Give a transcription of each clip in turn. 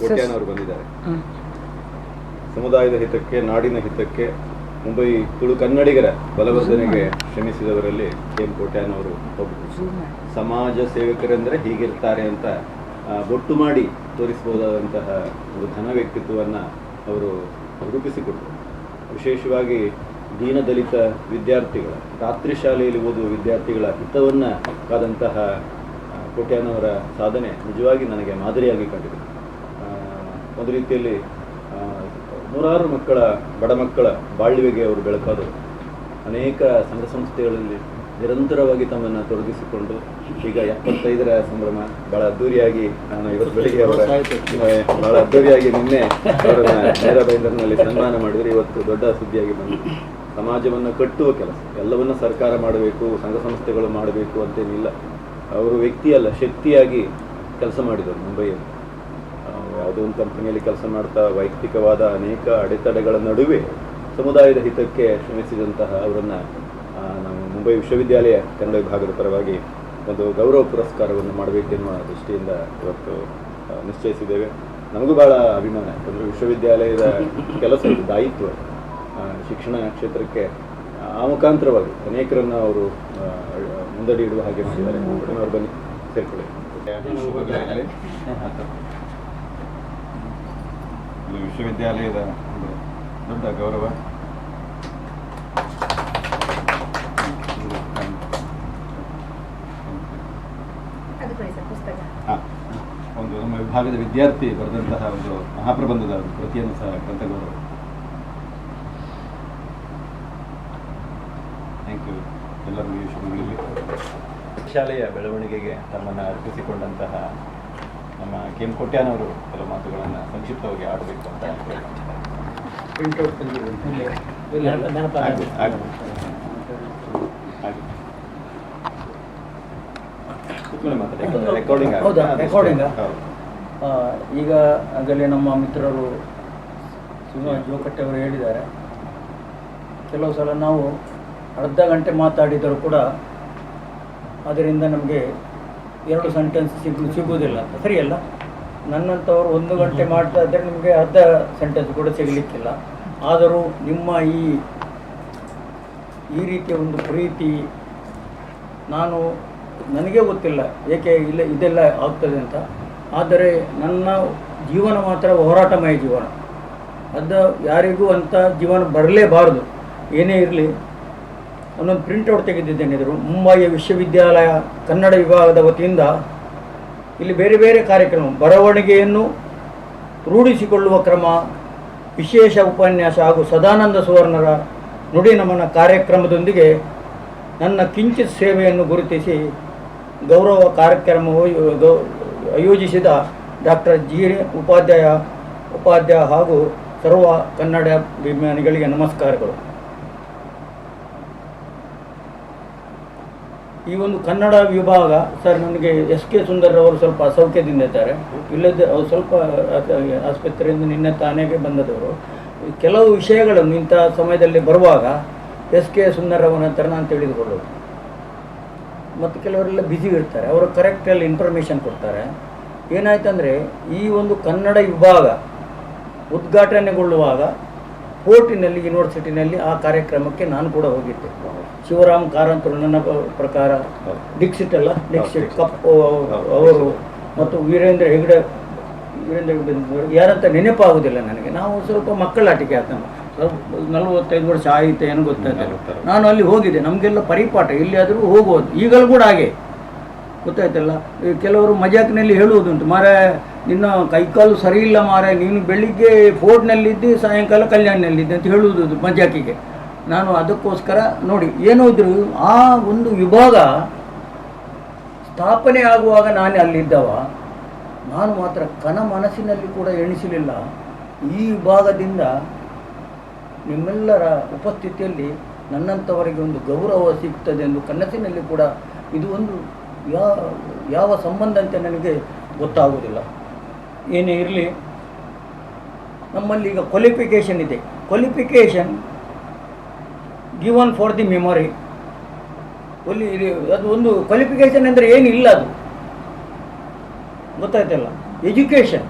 ಕೋಟ್ಯಾನ್ ಅವರು ಬಂದಿದ್ದಾರೆ. ಸಮುದಾಯದ ಹಿತಕ್ಕೆ ನಾಡಿನ ಹಿತಕ್ಕೆ ಮುಂಬೈ ತುಳು ಕನ್ನಡಿಗರ ಬಲವರ್ಧನೆಗೆ ಶ್ರಮಿಸಿದವರಲ್ಲಿ ಕೆ ಎಂ ಕೋಟ್ಯಾನ್ ಅವರು ಒಬ್ಬರು ಸಮಾಜ ಸೇವಕರೆಂದರೆ ಹೀಗಿರ್ತಾರೆ ಅಂತ ಆ, ಬೊಟ್ಟು ಮಾಡಿ ತೋರಿಸಬಹುದಾದಂತಹ ಒಂದು ಧನ ವ್ಯಕ್ತಿತ್ವವನ್ನು ಅವರು ರೂಪಿಸಿಕೊಟ್ಟರು. ವಿಶೇಷವಾಗಿ ದೀನದಲಿತ ವಿದ್ಯಾರ್ಥಿಗಳ ರಾತ್ರಿ ಶಾಲೆಯಲ್ಲಿ ಓದುವ ವಿದ್ಯಾರ್ಥಿಗಳ ಹಿತವನ್ನು ಕಾದಂತಹ ಕೋಟ್ಯಾನವರ ಕೋಟ್ಯಾನ್ ಅವರ ಸಾಧನೆ ನಿಜವಾಗಿ ನನಗೆ ಮಾದರಿಯಾಗಿ ಕಂಡಿದೆ. ಒಂದು ರೀತಿಯಲ್ಲಿ ನೂರಾರು ಮಕ್ಕಳ ಬಡ ಮಕ್ಕಳ ಬಾಳ್ವೆಗೆ ಅವರು ಬೆಳಕಾದರು. ಅನೇಕ ಸಂಘ ಸಂಸ್ಥೆಗಳಲ್ಲಿ ನಿರಂತರವಾಗಿ ತಮ್ಮನ್ನು ತೊಡಗಿಸಿಕೊಂಡು ಈಗ ಎಪ್ಪತ್ತೈದರ ಸಂಭ್ರಮ ಬಹಳ ಅದ್ದೂರಿಯಾಗಿ ನಾನು ಇವತ್ತು ಬೆಳಿಗ್ಗೆ ಅವರ ಬಹಳ ಅದ್ದೂರಿಯಾಗಿ ನಿನ್ನೆ ಅವರನ್ನ ನೇರ ಬೈಂದರ್ನಲ್ಲಿ ಸನ್ಮಾನ ಮಾಡಿದರೆ. ಇವತ್ತು ದೊಡ್ಡ ಸುದ್ದಿಯಾಗಿ ಬಂದಿದೆ. ಸಮಾಜವನ್ನು ಕಟ್ಟುವ ಕೆಲಸ. ಎಲ್ಲವನ್ನ ಸರ್ಕಾರ ಮಾಡಬೇಕು ಸಂಘ ಸಂಸ್ಥೆಗಳು ಮಾಡಬೇಕು ಅಂತೇನಿಲ್ಲ. ಅವರು ವ್ಯಕ್ತಿಯಲ್ಲ ಶಕ್ತಿಯಾಗಿ ಕೆಲಸ ಮಾಡಿದರು ಮುಂಬೈಯಲ್ಲಿ. ಯಾವುದೋ ಒಂದು ಕಂಪನಿಯಲ್ಲಿ ಕೆಲಸ ಮಾಡ್ತಾ ವೈಯಕ್ತಿಕವಾದ ಅನೇಕ ಅಡೆತಡೆಗಳ ನಡುವೆ ಸಮುದಾಯದ ಹಿತಕ್ಕೆ ಶ್ರಮಿಸಿದಂತಹ ಅವರನ್ನು ನಾವು ಮುಂಬೈ ವಿಶ್ವವಿದ್ಯಾಲಯ ಕನ್ನಡ ವಿಭಾಗದ ಪರವಾಗಿ ಒಂದು ಗೌರವ ಪುರಸ್ಕಾರವನ್ನು ಮಾಡಬೇಕೆನ್ನುವ ದೃಷ್ಟಿಯಿಂದ ಇವತ್ತು ನಿಶ್ಚಯಿಸಿದ್ದೇವೆ. ನಮಗೂ ಭಾಳ ಅಭಿಮಾನ. ಯಾಕಂದರೆ ವಿಶ್ವವಿದ್ಯಾಲಯದ ಕೆಲಸ ದಾಯಿತ್ವ. ಶಿಕ್ಷಣ ಕ್ಷೇತ್ರಕ್ಕೆ, ಆ ಮುಖಾಂತರವಾಗಿ ಅನೇಕರನ್ನು ಅವರು ಮುಂದಡಿ ಇಡುವ ಹಾಗೆ ಮಾಡಿದ್ದಾರೆ. ಬನ್ನಿ, ಸೇರ್ಕೊಳ್ಳಿ. ಇದು ವಿಶ್ವವಿದ್ಯಾಲಯದ ಒಂದು ದೊಡ್ಡ ಗೌರವ. ಅದು ಕೊಡಿ ಪುಸ್ತಕ. ಹಾ. ಒಂದು ನಮ್ಮ ವಿಭಾಗದ ವಿದ್ಯಾರ್ಥಿ ಬರೆದಂತಹ ಒಂದು ಮಹಾಪ್ರಬಂಧದ ಒಂದು ಕೃತಿಯನ್ನು ಸಹ ಗ್ರಂಥ ಗೌರವ ಥ್ಯಾಂಕ್ ಯು ಎಲ್ಲರಿಗೂ ಈ ಶುಭಗಳಲ್ಲಿ ಶಾಲೆಯ ಬೆಳವಣಿಗೆಗೆ ತಮ್ಮನ್ನು ಅರ್ಪಿಸಿಕೊಂಡಂತಹ ನಮ್ಮ ಕೆ ಎಂ ಕೊಟ್ಯಾನವರು ಕೆಲವು ಮಾತುಗಳನ್ನು ಸಂಕ್ಷಿಪ್ತವಾಗಿ ಆಡಬೇಕು ಅಂತ ಈಗ ಆಗಲೇ ನಮ್ಮ ಮಿತ್ರರು ಜೋಕಟ್ಟೆ ಅವರು ಹೇಳಿದ್ದಾರೆ. ಕೆಲವು ಸಲ ನಾವು ಅರ್ಧ ಗಂಟೆ ಮಾತಾಡಿದರೂ ಕೂಡ ಅದರಿಂದ ನಮಗೆ ಎರಡು ಸೆಂಟೆನ್ಸ್ ಸಿಗು ಸಿಗುವುದಿಲ್ಲ ಸರಿಯಲ್ಲ? ನನ್ನಂಥವ್ರು ಒಂದು ಗಂಟೆ ಮಾಡ್ತಾ ಇದ್ದರೆ ನಿಮಗೆ ಅರ್ಧ ಸೆಂಟೆನ್ಸ್ ಕೂಡ ಸಿಗಲಿಕ್ಕಿಲ್ಲ. ಆದರೂ ನಿಮ್ಮ ಈ ಈ ರೀತಿಯ ಒಂದು ಪ್ರೀತಿ ನಾನು, ನನಗೆ ಗೊತ್ತಿಲ್ಲ. ಏಕೆ ಇಲ್ಲ, ಇದೆಲ್ಲ ಆಗ್ತದೆ ಅಂತ. ಆದರೆ ನನ್ನ ಜೀವನ ಮಾತ್ರ ಹೋರಾಟಮಯ ಜೀವನ. ಅದು ಯಾರಿಗೂ ಅಂತ ಜೀವನ ಬರಲೇಬಾರದು. ಏನೇ ಇರಲಿ ಒಂದೊಂದು ಪ್ರಿಂಟೌಟ್ ತೆಗೆದಿದ್ದೇನೆ ಇದ್ರು ಮುಂಬಯಿಯ ವಿಶ್ವವಿದ್ಯಾಲಯ, ಕನ್ನಡ ವಿಭಾಗದ ವತಿಯಿಂದ ಇಲ್ಲಿ ಬೇರೆ ಬೇರೆ ಕಾರ್ಯಕ್ರಮ, ಬರವಣಿಗೆಯನ್ನು ರೂಢಿಸಿಕೊಳ್ಳುವ ಕ್ರಮ, ವಿಶೇಷ ಉಪನ್ಯಾಸ ಹಾಗೂ ಸದಾನಂದ ಸುವರ್ಣರ ನುಡಿ ನಮನ ಕಾರ್ಯಕ್ರಮದೊಂದಿಗೆ ನನ್ನ ಕಿಂಚಿತ್ ಸೇವೆಯನ್ನು ಗುರುತಿಸಿ ಗೌರವ ಕಾರ್ಯಕ್ರಮ ಆಯೋಜಿಸಿದ ಡಾಕ್ಟರ್ ಜಿ, ಉಪಾಧ್ಯಾಯ ಉಪಾಧ್ಯಾಯ ಹಾಗೂ ಸರ್ವ ಕನ್ನಡ ಅಭಿಮಾನಿಗಳಿಗೆ ನಮಸ್ಕಾರಗಳು. ಈ ಒಂದು ಕನ್ನಡ ವಿಭಾಗ, ಸರ್, ನನಗೆ ಎಸ್ ಕೆ ಸುಂದರ್ ಅವರು ಸ್ವಲ್ಪ ಅಸೌಖ್ಯದಿಂದ ಇದ್ದಾರೆ. ಇಲ್ಲದೆ ಅವರು ಸ್ವಲ್ಪ ಆಸ್ಪತ್ರೆಯಿಂದ ನಿನ್ನೆ ತಾನೇಗೆ ಬಂದದವರು. ಕೆಲವು ವಿಷಯಗಳನ್ನು ಇಂಥ ಸಮಯದಲ್ಲಿ ಬರುವಾಗ ಎಸ್ ಕೆ ಸುಂದರ್ ಅವನ ಹತ್ರ ನಾನು ತಿಳಿದುಕೊಳ್ಳೋದು ಮತ್ತು ಕೆಲವರೆಲ್ಲ ಬ್ಯುಸಿ ಇರ್ತಾರೆ. ಅವರು ಕರೆಕ್ಟಲ್ಲಿ ಇನ್ಫಾರ್ಮೇಷನ್ ಕೊಡ್ತಾರೆ. ಏನಾಯ್ತಂದರೆ, ಈ ಒಂದು ಕನ್ನಡ ವಿಭಾಗ ಉದ್ಘಾಟನೆಗೊಳ್ಳುವಾಗ ಕೋರ್ಟಿನಲ್ಲಿ ಯೂನಿವರ್ಸಿಟಿನಲ್ಲಿ ಆ ಕಾರ್ಯಕ್ರಮಕ್ಕೆ ನಾನು ಕೂಡ ಹೋಗಿದ್ದೆ. ಶಿವರಾಮ್ ಕಾರಂತರು ನನ್ನ ಪ್ರಕಾರ ಡಿಕ್ಸಿಟ್ ಅಲ್ಲ ದೀಕ್ಷಿತ್ ಕಪ್ ಅವರು ಮತ್ತು ವೀರೇಂದ್ರ ಹೆಗಡೆ ವೀರೇಂದ್ರ ಹೆಗಡೆ ಯಾರಂತ ನೆನಪಾಗುವುದಿಲ್ಲ ನನಗೆ. ನಾವು ಸ್ವಲ್ಪ ಮಕ್ಕಳಾಟಿಕೆ ಆಗ್ತಾನೆ ಸ್ವಲ್ಪ ನಲವತ್ತೈದು ವರ್ಷ ಆಯಿತು ಏನು ಗೊತ್ತಾಯ್ತಲ್ಲ ನಾನು ಅಲ್ಲಿ ಹೋಗಿದ್ದೆ. ನಮಗೆಲ್ಲ ಪರಿಪಾಠ ಎಲ್ಲಿಯಾದರೂ ಹೋಗ್ಬೋದು ಈಗಲೂ ಕೂಡ ಹಾಗೆ. ಗೊತ್ತಾಯ್ತಲ್ಲ? ಕೆಲವರು ಮಜಾಕ್ನಲ್ಲಿ ಹೇಳುವುದುಂಟು. ಮಾರೆ ನಿನ್ನ ಕೈಕಾಲು ಸರಿ ಇಲ್ಲ ಮಾರೆ ನೀನು ಬೆಳಿಗ್ಗೆ ಫೋರ್ಟ್ನಲ್ಲಿದ್ದು, ಸಾಯಂಕಾಲ ಕಲ್ಯಾಣನಲ್ಲಿದ್ದೆ ಅಂತ ಹೇಳುವುದು ಮಜಾಕಿಗೆ. ನಾನು ಅದಕ್ಕೋಸ್ಕರ ನೋಡಿ ಏನಾದ್ರು ಆ ಒಂದು ವಿಭಾಗ ಸ್ಥಾಪನೆ ಆಗುವಾಗ ನಾನು ಅಲ್ಲಿದ್ದವ. ನಾನು ಮಾತ್ರ ಕನ ಮನಸ್ಸಿನಲ್ಲಿ ಕೂಡ ಎಣಿಸಲಿಲ್ಲ. ಈ ವಿಭಾಗದಿಂದ ನಿಮ್ಮೆಲ್ಲರ ಉಪಸ್ಥಿತಿಯಲ್ಲಿ ನನ್ನಂಥವರಿಗೆ ಒಂದು ಗೌರವ ಸಿಗ್ತದೆ ಎಂದು ಕನಸಿನಲ್ಲಿ ಕೂಡ ಇದು ಒಂದು ಯಾವ ಯಾವ ಸಂಬಂಧ ಅಂತ ನನಗೆ ಗೊತ್ತಾಗುವುದಿಲ್ಲ. ಏನೇ ಇರಲಿ, ನಮ್ಮಲ್ಲಿ ಈಗ ಕ್ವಾಲಿಫಿಕೇಷನ್ ಇದೆ. Qualification given for the memory ಒಲ್ಲಿ ಅದು ಒಂದು ಕ್ವಾಲಿಫಿಕೇಷನ್ ಅಂದರೆ ಏನಿಲ್ಲ ಅದು. ಗೊತ್ತಾಯ್ತಲ್ಲ? ಎಜುಕೇಷನ್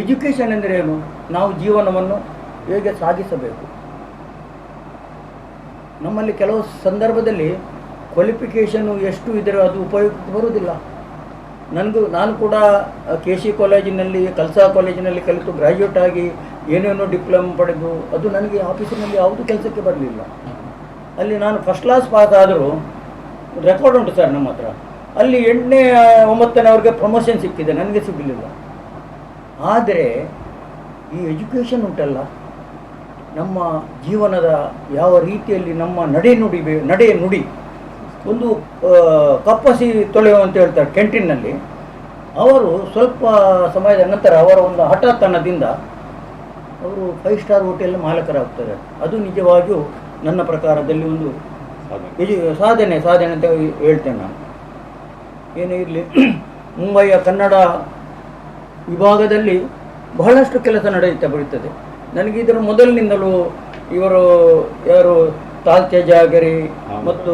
ಎಜುಕೇಷನ್ ಅಂದರೆ ಏನು? ನಾವು ಜೀವನವನ್ನು ಹೇಗೆ ಸಾಗಿಸಬೇಕು? ನಮ್ಮಲ್ಲಿ ಕೆಲವು ಸಂದರ್ಭದಲ್ಲಿ ಕ್ವಾಲಿಫಿಕೇಷನ್ನು ಎಷ್ಟು ಇದ್ದರೆ ಅದು ಉಪಯುಕ್ತ ಬರುವುದಿಲ್ಲ. ನನಗೂ, ನಾನು ಕೂಡ ಕೆ ಸಿ ಕಾಲೇಜಿನಲ್ಲಿ ಕಲ್ಸಾ ಕಾಲೇಜಿನಲ್ಲಿ ಕಲಿತು ಗ್ರ್ಯಾಜುಯೇಟ್ ಆಗಿ ಏನೇನೋ ಡಿಪ್ಲೊಮಾ ಪಡೆದು, ಅದು ನನಗೆ ಆಫೀಸಿನಲ್ಲಿ ಯಾವುದೂ ಕೆಲಸಕ್ಕೆ ಬರಲಿಲ್ಲ. ಅಲ್ಲಿ ನಾನು ಫಸ್ಟ್ ಕ್ಲಾಸ್ ಪಾಸ್ ಆದರೂ ರೆಕಾರ್ಡ್ ಉಂಟು ಸರ್ ನಮ್ಮ ಹತ್ರ. ಅಲ್ಲಿ ಎಂಟನೇ ಒಂಬತ್ತನೇ ಅವ್ರಿಗೆ ಪ್ರಮೋಷನ್ ಸಿಕ್ಕಿದೆ, ನನಗೆ ಸಿಗಲಿಲ್ಲ. ಆದರೆ, ಈ ಎಜುಕೇಷನ್ ಉಂಟಲ್ಲ, ನಮ್ಮ ಜೀವನದ ಯಾವ ರೀತಿಯಲ್ಲಿ ನಮ್ಮ ನಡೆ ನುಡಿ ನಡೆ ನುಡಿ ಒಂದು ಕಪ್ಪಸಿ ತೊಳೆಯುವ ಅಂತ ಹೇಳ್ತಾರೆ ಕ್ಯಾಂಟೀನ್ನಲ್ಲಿ. ಅವರು ಸ್ವಲ್ಪ ಸಮಯದ ನಂತರ ಅವರ ಒಂದು ಹಠಾತನದಿಂದ ಅವರು ಫೈವ್ ಸ್ಟಾರ್ ಹೋಟೆಲ್ ಮಾಲಕರಾಗ್ತಾರೆ. ಅದು ನಿಜವಾಗಿಯೂ ನನ್ನ ಪ್ರಕಾರದಲ್ಲಿ ಒಂದು ಸಾಧನೆ. ಸಾಧನೆ ಸಾಧನೆ ಅಂತ ಹೇಳ್ತೇನೆ ನಾನು. ಏನೇ ಇರಲಿ ಮುಂಬೈಯ ಕನ್ನಡ ವಿಭಾಗದಲ್ಲಿ ಬಹಳಷ್ಟು ಕೆಲಸ ನಡೆಯುತ್ತಾ ಬರುತ್ತದೆ. ನನಗೆ ಇದರ ಮೊದಲಿನಿಂದಲೂ ಇವರು ಯಾರು ತಾಲ್ತೆ ಜಾಗರಿ ಮತ್ತು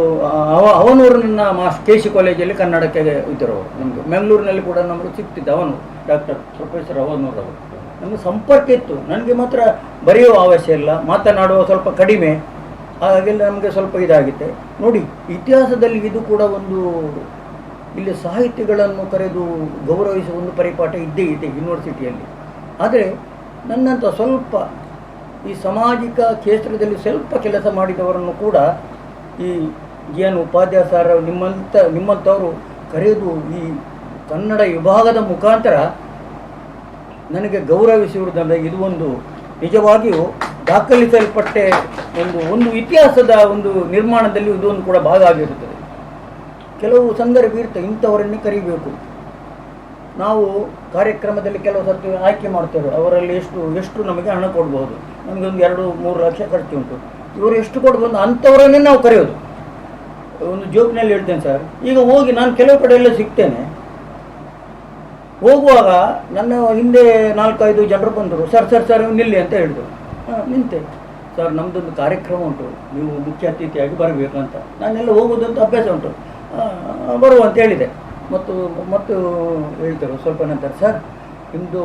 ಅವ ಅವನೂರು ನಿಮ್ಮ ಮಾಸ್ ಕೆ ಸಿ ಕಾಲೇಜಲ್ಲಿ ಕನ್ನಡಕ್ಕೆ ಇದ್ದರು ನಮಗೆ ಬೆಂಗಳೂರಿನಲ್ಲಿ ಕೂಡ ನಮಗೆ ಸಿಕ್ತಿದ್ದ ಅವನು ಡಾಕ್ಟರ್ ಪ್ರೊಫೆಸರ್ ಅವನೂರು ಅವರು. ನಮಗೆ ಸಂಪರ್ಕ ಇತ್ತು. ನನಗೆ ಮಾತ್ರ ಬರೆಯುವ ಅವಶ್ಯ ಇಲ್ಲ. ಮಾತನಾಡುವ ಸ್ವಲ್ಪ ಕಡಿಮೆ. ಹಾಗೆಲ್ಲ ನಮಗೆ ಸ್ವಲ್ಪ ಇದಾಗಿದೆ ನೋಡಿ ಇತಿಹಾಸದಲ್ಲಿ ಇದು ಕೂಡ ಒಂದು ಇಲ್ಲಿ ಸಾಹಿತ್ಯಗಳನ್ನು ಕರೆದು ಗೌರವಿಸುವ ಒಂದು ಪರಿಪಾಠ ಇದ್ದೇ ಇದೆ ಯೂನಿವರ್ಸಿಟಿಯಲ್ಲಿ ಆದರೆ ನನ್ನಂಥ ಸ್ವಲ್ಪ ಈ ಸಾಮಾಜಿಕ ಕ್ಷೇತ್ರದಲ್ಲಿ ಸ್ವಲ್ಪ ಕೆಲಸ ಮಾಡಿದವರನ್ನು ಕೂಡ ಈ ಜಿ ಉಪಾಧ್ಯಾಯ ಸರ್ ನಿಮ್ಮಂಥ ನಿಮ್ಮಂಥವರು ಕರೆದು ಈ ಕನ್ನಡ ವಿಭಾಗದ ಮುಖಾಂತರ ನನಗೆ ಗೌರವಿಸಿರುವುದಲ್ಲ ಇದು ಒಂದು ನಿಜವಾಗಿಯೂ ದಾಖಲಿಸಲ್ಪಟ್ಟೆ ಒಂದು ಒಂದು ಇತಿಹಾಸದ ಒಂದು ನಿರ್ಮಾಣದಲ್ಲಿ ಇದೊಂದು ಕೂಡ ಭಾಗ ಆಗಿರುತ್ತದೆ. ಕೆಲವು ಸಂದರ್ಭ ಇರ್ತವೆ ಇಂಥವರನ್ನೇ ಕರಿಬೇಕು. ನಾವು ಕಾರ್ಯಕ್ರಮದಲ್ಲಿ ಕೆಲವು ಸರ್ತಿ ಆಯ್ಕೆ ಮಾಡ್ತೇವೆ, ಅವರಲ್ಲಿ ಎಷ್ಟು ಎಷ್ಟು ನಮಗೆ ಹಣ ಕೊಡ್ಬೋದು. ನಮಗೆ ಒಂದು ಎರಡು ಮೂರು ಲಕ್ಷ ಖರ್ಚು ಉಂಟು. ಇವರು ಎಷ್ಟು ಕೊಡ್ಬೋದು ಅಂಥವರನ್ನೇ ನಾವು ಕರೆಯೋದು. ಒಂದು ಜೋಕ್ನಲ್ಲಿ ಹೇಳ್ತೇನೆ ಸರ್, ಈಗ ಹೋಗಿ ನಾನು ಕೆಲವು ಕಡೆ ಎಲ್ಲ ಸಿಗ್ತೇನೆ. ಹೋಗುವಾಗ ನನ್ನ ಹಿಂದೆ ನಾಲ್ಕೈದು ಜನರು ಬಂದರು, ಸರ್ ಸರ್ ಸರ್ ನಿಲ್ಲಿ ಅಂತ ಹೇಳಿದರು. ಹಾಂ, ನಿಂತೆ. ಸರ್ ನಮ್ಮದೊಂದು ಕಾರ್ಯಕ್ರಮ ಉಂಟು, ನೀವು ಮುಖ್ಯ ಅತಿಥಿಯಾಗಿ ಬರಬೇಕು ಅಂತ. ನಾನೆಲ್ಲ ಹೋಗೋದಂತ ಅಭ್ಯಾಸ ಉಂಟು. ಬರುವ ಅಂತ ಹೇಳಿದೆ. ಮತ್ತು ಮತ್ತು ಹೇಳ್ತಾರೆ ಸ್ವಲ್ಪ ನಂತರ. ಸರ್ ನಿಮ್ಮದು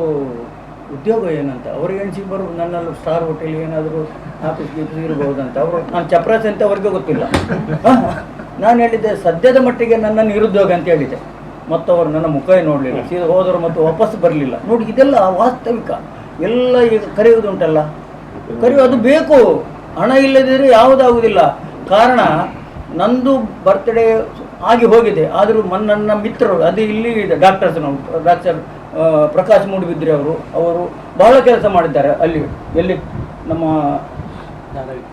ಉದ್ಯೋಗ ಏನಂತ, ಅವ್ರಿಗೆ ಎಣಿಸಿ ಬರು ನನ್ನಲ್ಲಿ ಸ್ಟಾರ್ ಹೋಟೆಲ್ ಏನಾದರೂ ಆಫೀಸ್ ಗೀಫೀಸ್ ಇರ್ಬೋದಂತ, ಅವರು, ನಾನು ಚಪ್ರಾಸಿ ಅಂತ ಅವ್ರಿಗೆ ಗೊತ್ತಿಲ್ಲ. ನಾನು ಹೇಳಿದ್ದೆ, ಸದ್ಯದ ಮಟ್ಟಿಗೆ ನನ್ನ ನಿರುದ್ಯೋಗ ಅಂತ ಹೇಳಿದೆ. ಮತ್ತು ಅವರು ನನ್ನ ಮುಖ ನೋಡಲಿಲ್ಲ, ಸೀದಾ ಹೋದರು ಮತ್ತು ವಾಪಸ್ ಬರಲಿಲ್ಲ. ನೋಡಿ, ಇದೆಲ್ಲ ವಾಸ್ತವಿಕ. ಎಲ್ಲ ಈಗ ಕರೆಯುವುದುಂಟಲ್ಲ? ಕರೆಯುವುದು ಬೇಕು. ಹಣ ಇಲ್ಲದಿದ್ದರೆ ಯಾವುದಾಗುವುದಿಲ್ಲ. ಕಾರಣ, ನಂದು ಬರ್ತ್ಡೇ ಆಗಿ ಹೋಗಿದೆ. ಆದರೂ ನನ್ನ ಮಿತ್ರರು, ಅದು ಇಲ್ಲಿ ಡಾಕ್ಟರ್ಸ್ ಡಾಕ್ಟರ್ ಪ್ರಕಾಶ್ ಮೂಡಿಬಿದ್ರಿ ಅವರು ಅವರು ಬಹಳ ಕೆಲಸ ಮಾಡಿದ್ದಾರೆ ಅಲ್ಲಿ ಎಲ್ಲಿ ನಮ್ಮ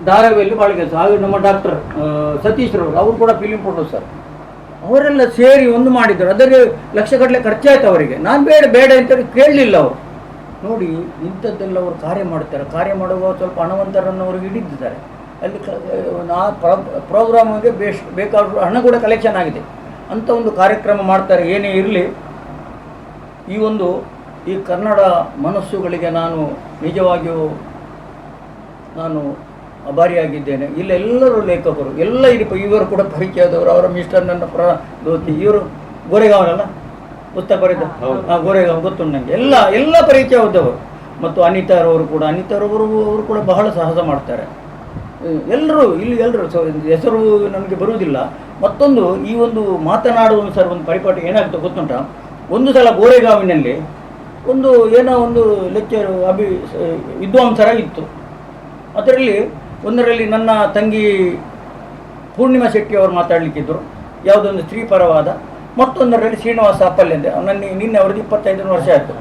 ಧಾರಾವಿಯಲ್ಲಿ ಬಹಳ ಕೆಲಸ. ಹಾಗೆ ನಮ್ಮ ಡಾಕ್ಟರ್ ಸತೀಶ್ ರವರು ಅವರು ಕೂಡ ಫಿಲಿಂ ಪ್ರೊಡ್ಯೂಸರ್ ಅವರೆಲ್ಲ ಸೇರಿ ಒಂದು ಮಾಡಿದರು. ಅದಕ್ಕೆ ಲಕ್ಷಗಟ್ಟಲೆ ಖರ್ಚಾಯ್ತು ಅವರಿಗೆ. ನಾನು ಬೇಡ ಬೇಡ ಅಂತ ಕೇಳಲಿಲ್ಲ ಅವರು. ನೋಡಿ ಇಂಥದ್ದೆಲ್ಲ ಅವರು ಕಾರ್ಯ ಮಾಡ್ತಾರೆ. ಕಾರ್ಯ ಮಾಡುವಾಗ ಸ್ವಲ್ಪ ಹಣವಂತರನ್ನು ಅವ್ರಿಗೆ ಹಿಡಿದಿದ್ದಾರೆ. ಅಲ್ಲಿ ಆ ಪ್ರೋಗ್ರಾಮಿಗೆ ಬೇಷ್ ಬೇಕಾದ ಹಣ ಕೂಡ ಕಲೆಕ್ಷನ್ ಆಗಿದೆ. ಅಂಥ ಒಂದು ಕಾರ್ಯಕ್ರಮ ಮಾಡ್ತಾರೆ. ಏನೇ ಇರಲಿ ಈ ಒಂದು ಈ ಕನ್ನಡ ಮನಸ್ಸುಗಳಿಗೆ ನಾನು ನಿಜವಾಗಿಯೂ ನಾನು ಅಭಾರಿಯಾಗಿದ್ದೇನೆ. ಇಲ್ಲೆಲ್ಲರೂ ಲೇಖಕರು ಎಲ್ಲ ಇಲ್ಲಿ ಇವರು ಕೂಡ ಪರಿಚಯದವರು ಅವರ ಮಿಸ್ಟರ್ ನನ್ನ ಪ್ರ ದೋತಿ ಇವರು ಗೋರೆಗಾವನಲ್ಲ? ಪುಸ್ತಕ ಬರೆದ. ಆ, ಗೋರೆಗಾಂವ್ ಗೊತ್ತುಂಟು ನನಗೆ ಎಲ್ಲ ಎಲ್ಲ ಪರಿಚಯದವರು. ಮತ್ತು ಅನಿತಾರವರು ಕೂಡ ಅನಿತಾರವರು ಅವರು ಕೂಡ ಬಹಳ ಸಾಹಸ ಮಾಡ್ತಾರೆ. ಎಲ್ಲರೂ ಇಲ್ಲಿ ಎಲ್ಲರೂ ಸೊ ಹೆಸರು ನಮಗೆ ಬರುವುದಿಲ್ಲ. ಮತ್ತೊಂದು ಈ ಒಂದು ಮಾತನಾಡುವ ಸರ್ ಒಂದು ಪರಿಪಾಠ ಏನಾಗುತ್ತೆ ಗೊತ್ತುಂಟ? ಒಂದು ಸಲ ಗೋರೆಗಾವಿನಲ್ಲಿ ಒಂದು ಏನೋ ಒಂದು ಲೆಕ್ಚರ್ ಅಭಿ, ವಿದ್ವಾಂಸರಾಗಿತ್ತು. ಅದರಲ್ಲಿ ಒಂದರಲ್ಲಿ ನನ್ನ ತಂಗಿ ಪೂರ್ಣಿಮಾ ಶೆಟ್ಟಿ ಅವರು ಮಾತಾಡಲಿಕ್ಕಿದ್ದರು ಯಾವುದೊಂದು ಸ್ತ್ರೀ ಪರವಾದ. ಮತ್ತೊಂದರಲ್ಲಿ ಶ್ರೀನಿವಾಸ ಅಪ್ಪಲ್ಲಿ ಅಂತ ನನ್ನ ನಿನ್ನೆ ಅವ್ರದ್ದು ಇಪ್ಪತ್ತೈದು ವರ್ಷ ಆಯಿತು.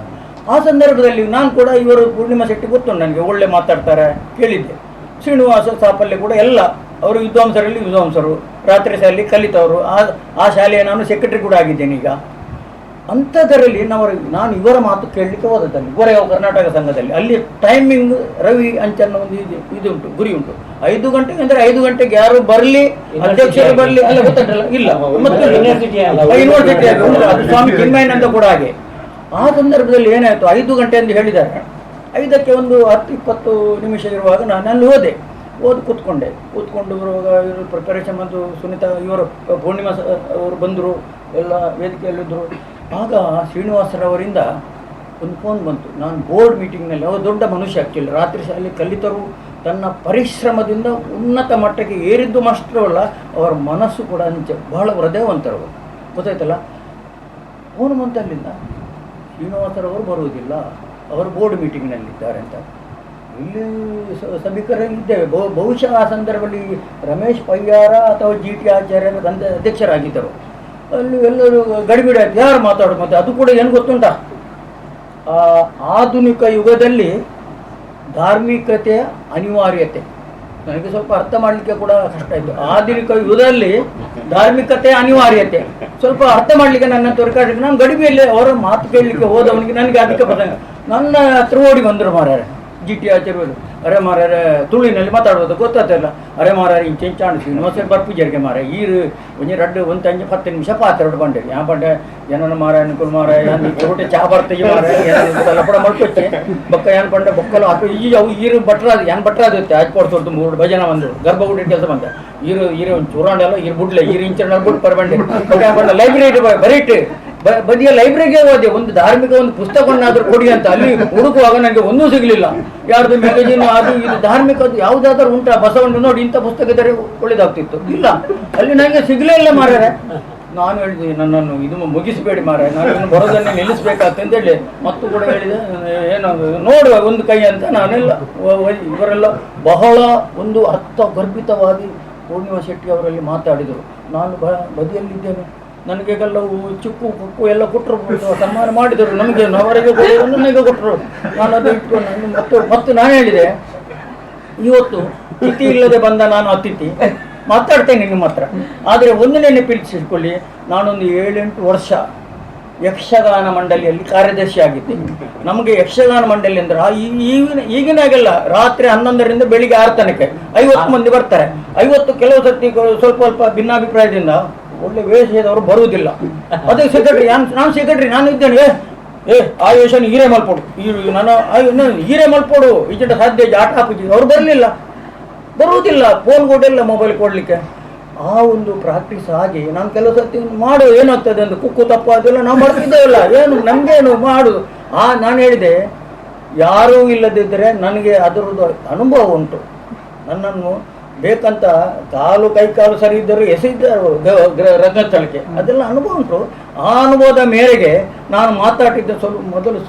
ಆ ಸಂದರ್ಭದಲ್ಲಿ ನಾನು ಕೂಡ ಇವರು ಪೂರ್ಣಿಮಾ ಶೆಟ್ಟಿ ಗೊತ್ತುಂಟು ನನಗೆ, ಒಳ್ಳೆ ಮಾತಾಡ್ತಾರೆ ಕೇಳಿದ್ದೆ. ಶ್ರೀನಿವಾಸ ಸಾಪಲ್ಯ ಕೂಡ ಎಲ್ಲ, ಅವರು ವಿದ್ವಾಂಸರಲ್ಲಿ ವಿದ್ವಾಂಸರು, ರಾತ್ರಿ ಶಾಲೆ ಕಲಿತವರು. ಆ ಆ ಶಾಲೆಯ ನಾನು ಸೆಕ್ರೆಟರಿ ಕೂಡ ಆಗಿದ್ದೇನೆ ಈಗ. ಅಂಥದ್ದರಲ್ಲಿ ನಾವು ನಾನು ಇವರ ಮಾತು ಕೇಳಲಿಕ್ಕೆ ಹೋದದಲ್ಲಿ ಗೋರೆಗಾಂವ್ ಕರ್ನಾಟಕ ಸಂಘದಲ್ಲಿ. ಅಲ್ಲಿ ಟೈಮಿಂಗ್ ರವಿ ಅಂಚನ ಒಂದು ಇದು ಇದು ಉಂಟು ಗುರಿ ಉಂಟು. ಐದು ಗಂಟೆಗೆ ಅಂದ್ರೆ ಐದು ಗಂಟೆಗೆ ಯಾರು ಬರಲಿ ಅಧ್ಯಕ್ಷರು ಬರಲಿ ಅಲ್ಲ ಗೊತ್ತಲ್ಲ ಇಲ್ಲ. ಮತ್ತೆ. ಯೂನಿವರ್ಸಿಟಿ ಅದು ಸ್ವಾಮಿ ಚಿನ್ಮಯನಂದ ಕೂಡ ಹಾಗೆ. ಆ ಸಂದರ್ಭದಲ್ಲಿ ಏನಾಯ್ತು? ಐದು ಗಂಟೆ ಎಂದು ಹೇಳಿದ್ದಾರೆ. ಐದಕ್ಕೆ ಒಂದು ಹತ್ತು ಇಪ್ಪತ್ತು ನಿಮಿಷ ಇರುವಾಗ ನಾನು ಅಲ್ಲಿ ಹೋದೆ. ಓದಿ ಕೂತ್ಕೊಂಡೆ. ಕೂತ್ಕೊಂಡು ಬರುವಾಗ ಇವರು ಪ್ರಿಪರೇಷನ್ ಬಂದು ಸುನೀತಾ ಇವರು ಪೂರ್ಣಿಮಾ ಅವರು ಬಂದರು. ಎಲ್ಲ ವೇದಿಕೆಯಲ್ಲಿದ್ದರು ಆಗ ಶ್ರೀನಿವಾಸರವರಿಂದ ಒಂದು ಫೋನ್ ಬಂತು. ನಾನು ಬೋರ್ಡ್ ಮೀಟಿಂಗ್ನಲ್ಲಿ ಅವರು ದೊಡ್ಡ ಮನುಷ್ಯ ಆಗ್ತಿಲ್ಲ ರಾತ್ರಿ ಶಾಲೆ ಕಲಿತರು, ತನ್ನ ಪರಿಶ್ರಮದಿಂದ ಉನ್ನತ ಮಟ್ಟಕ್ಕೆ ಏರಿದ್ದು ಮಾತ್ರವಲ್ಲ ಅವರ ಮನಸ್ಸು ಕೂಡ ನಿಜ ಬಹಳ ಹೃದಯವಂತರು ಅವರು. ಗೊತ್ತಾಯ್ತಲ್ಲ? ಫೋನ್ ಬಂತು ಅಲ್ಲಿಂದ, ಶ್ರೀನಿವಾಸರವರು ಬರುವುದಿಲ್ಲ, ಅವರು ಬೋರ್ಡ್ ಮೀಟಿಂಗ್ನಲ್ಲಿದ್ದಾರೆ ಅಂತ. ಇಲ್ಲಿ ಸಭಿಕರಲ್ಲಿದ್ದೇವೆ ಬಹು- ಬಹುಶಃ ಆ ಸಂದರ್ಭದಲ್ಲಿ ರಮೇಶ್ ಪಯ್ಯಾರ ಅಥವಾ ಜಿ ಟಿ ಆಚಾರ್ಯರ ಅಧ್ಯಕ್ಷರಾಗಿದ್ದರು. ಅಲ್ಲಿ ಎಲ್ಲರೂ ಗಡಿಬಿಡಿ ಆಯ್ತು ಯಾರು ಮಾತಾಡೋದು ಮತ್ತೆ? ಅದು ಕೂಡ ಏನು ಗೊತ್ತುಂಟ? ಆಧುನಿಕ ಯುಗದಲ್ಲಿ ಧಾರ್ಮಿಕತೆಯ ಅನಿವಾರ್ಯತೆ. ನನಗೆ ಸ್ವಲ್ಪ ಅರ್ಥ ಮಾಡಲಿಕ್ಕೆ ಕೂಡ ಕಷ್ಟ ಆಯಿತು ಆಧುನಿಕ ಯುಗದಲ್ಲಿ ಧಾರ್ಮಿಕತೆ ಅನಿವಾರ್ಯತೆ. ಸ್ವಲ್ಪ ಅರ್ಥ ಮಾಡಲಿಕ್ಕೆ ನನ್ನ ತೊರಕಾಡಿಗೆ ನಾನು ಗಡಿಬಿಯಲ್ಲಿ ಅವರ ಮಾತು ಕೇಳಲಿಕ್ಕೆ ಹೋದವನಿಗೆ ನನಗೆ ಅದಕ್ಕೆ ಪ್ರಸಂಗ ನನ್ನ ಹತ್ರ ಓಡಿ ಬಂದರು ಮಾರ್ಯಾರೆ ಜಿ ಟಿ ಆಚಾರ್ಯರು. ಅರೆ ಮಾರ್ಯಾರೆ ತುಳುವಿನಲ್ಲಿ ಮಾತಾಡೋದು ಗೊತ್ತಾಗ್ತಿಲ್ಲ ಅರೆ ಮಾರ್ಯಾರೆ ಇಂಚೆ ಇಂಚಾಣ ಶ್ರೀನಿವಾಸ ಬರ್ಪೂಜರಿಗೆ ಮಾರ ಈರು, ಒಂಜಿ ರಡ್ಡು, ಒಂದು ತಂಜಿ ಹತ್ತು ನಿಮಿಷ ಪಾತ್ರ ಬಂಡೆ ಯಾ ಬಂಡೆ ಏನನ್ನ ಮಾರ ಅನುಕೂಲ ಮಾರ ಊಟ ಚಾ ಬರ್ತೀವಿ ಮಾರ ಲಪಡ ಮಾಡ್ಕೊಚ್ಚೆ ಬೊಕ್ಕ ಏನ್ ಪಂಡೆ, ಬೊಕ್ಕಲು ಹಾಕು, ಈ ಅವು ಈರು ಭಟ್ರಾದ ಏನ್ ಭಟ್ರಾದ ಆಯ್ತು ಕೊಡ್ಸೋದು ಮೂರು ಭಜನ ಬಂದು ಗರ್ಭಗುಡಿ ಕೆಲಸ ಬಂದೆ. ಈರು ಈರು ಒಂದು ಚೂರಾಂಡೆಲ್ಲ ಈರು ಬಿಡ್ಲೆ, ಈರು ಇಂಚ ಬಿಟ್ಟು ಪರ್ಬಂಡೆ ಬಂಡೆ ಲೈಬ್ರರಿ ಬರೀಟ್ ಬದಿಯ ಲೈಬ್ರರಿಗೆ ಹೋದೆ. ಒಂದು ಧಾರ್ಮಿಕ ಒಂದು ಪುಸ್ತಕವನ್ನಾದ್ರೂ ಕೊಡಿ ಅಂತ. ಅಲ್ಲಿ ಹುಡುಕುವಾಗ ನನಗೆ ಒಂದೂ ಸಿಗಲಿಲ್ಲ. ಯಾರ್ದು ಮ್ಯಾಗಜೀನು ಅದು ಇದು ಧಾರ್ಮಿಕದ್ದು ಯಾವುದಾದ್ರೂ ಉಂಟಾ. ಬಸವಣ್ಣ ನೋಡಿ ಇಂಥ ಪುಸ್ತಕ ಇದ್ದರೆ ಒಳ್ಳೇದಾಗ್ತಿತ್ತು. ಇಲ್ಲ. ಅಲ್ಲಿ ನನಗೆ ಸಿಗಲೇ ಇಲ್ಲ ಮಾರ್ಯಾರೆ ನಾನು ಹೇಳಿದೆ, ನನ್ನನ್ನು ಇದು ಮುಗಿಸಬೇಡಿ ಮಾರ ನಾನು ಬರೋದನ್ನು ಅಂತ ಹೇಳಿ ಮತ್ತು ಕೂಡ ಹೇಳಿದೆ, ಏನು, ನೋಡುವ ಒಂದು ಕೈ ಅಂತ. ನಾನೆಲ್ಲ ಇವರೆಲ್ಲ ಬಹಳ ಒಂದು ಅರ್ಥ ಗರ್ಭಿತವಾಗಿ ಪೂರ್ಣಿಮಾ ಶೆಟ್ಟಿ ಅವರಲ್ಲಿ ಮಾತಾಡಿದರು. ನಾನು ಬದಿಯಲ್ಲಿದ್ದೇನೆ. ನನಗೆ ಕೆಲವು ಚಿಕ್ಕು ಕುಕ್ಕು ಎಲ್ಲ ಕೊಟ್ಟರು ಸನ್ಮಾನ ಮಾಡಿದರು. ನಮಗೆ ಅವರಿಗೆ ನನಗೆ ಕೊಟ್ಟರು ನಾನು ಅದು ಇಟ್ಕೊಂಡು ಮತ್ತು ಮತ್ತು ನಾನು ಹೇಳಿದೆ, ಇವತ್ತು ತಿಥಿ ಇಲ್ಲದೆ ಬಂದ ನಾನು ಅತಿಥಿ. ಮಾತಾಡ್ತೇನೆ ನಿಮ್ಮ ಹತ್ರ. ಆದರೆ ಒಂದು ನೆನಪಿಸಿಕೊಳ್ಳಿ ನಾನೊಂದು ಏಳೆಂಟು ವರ್ಷ ಯಕ್ಷಗಾನ ಮಂಡಳಿಯಲ್ಲಿ ಕಾರ್ಯದರ್ಶಿ ಆಗಿದ್ದೆ. ನಮಗೆ ಯಕ್ಷಗಾನ ಮಂಡಳಿ ಅಂದ್ರೆ ಈಗಿನ ಈಗಿನಾಗೆಲ್ಲ ರಾತ್ರಿ ಹನ್ನೊಂದರಿಂದ ಬೆಳಿಗ್ಗೆ ಆರು ತನಕ ಐವತ್ತು ಮಂದಿ ಬರ್ತಾರೆ. ಐವತ್ತು ಕೆಲವು ಸರ್ತಿ ಸ್ವಲ್ಪ ಸ್ವಲ್ಪ ಭಿನ್ನಾಭಿಪ್ರಾಯದಿಂದ ಒಳ್ಳೆ ವೇಷದವರು ಬರುವುದಿಲ್ಲ. ಅದೇ ಸೆಕ್ರೆಟರಿ ನಾನು ಸೆಕ್ರೆಟರಿ ನಾನು ಇದ್ದೇನೆ. ಏ ಆ ವೇಷನ ಹೀರೆ ಮಲ್ಪೋಡು. ನಾನು ಹೀರೆ ಮಲ್ಪೋಡು. ಈಜಟ ಸಾಧ್ಯ ಆಟ ಹಾಕಿದ್ದೀವಿ ಅವ್ರು ಬರಲಿಲ್ಲ. ಬರುವುದಿಲ್ಲ. ಫೋನ್ ಕೊಟ್ಟಿಲ್ಲ ಮೊಬೈಲ್ ಕೊಡಲಿಕ್ಕೆ. ಆ ಒಂದು ಪ್ರಾಕ್ಟೀಸ್ ಆಗಿ ನಾನು ಕೆಲವು ಸರ್ತಿ ಮಾಡು, ಏನಾಗ್ತದೆ ಅಂತ ಕುಕ್ಕು, ತಪ್ಪು, ಅದೆಲ್ಲ ನಾವು ಮಾಡ್ತಿದ್ದೇವಲ್ಲ ಏನು, ನಮಗೇನು ಮಾಡು. ಆ, ನಾನು ಹೇಳಿದೆ, ಯಾರೂ ಇಲ್ಲದಿದ್ದರೆ ನನಗೆ ಅದರದ್ದು ಅನುಭವ ಉಂಟು. ನನ್ನನ್ನು ಬೇಕಂತ ಕಾಲು ಕೈ ಕಾಲು ಸರಿ ಇದ್ದರು ಎಸೆದಿದ್ದರು ಗ- ಗ್ರ- ರಂಗಸ್ಥಳಕ್ಕೆ ಅದೆಲ್ಲ ಅನುಭವ ಉಂಟು. ಆ ಅನುಭವದ ಮೇರೆಗೆ ನಾನು ಮಾತಾಡಿದ್ದ ಸ್ವಲ್ಪ ಮೊದಲು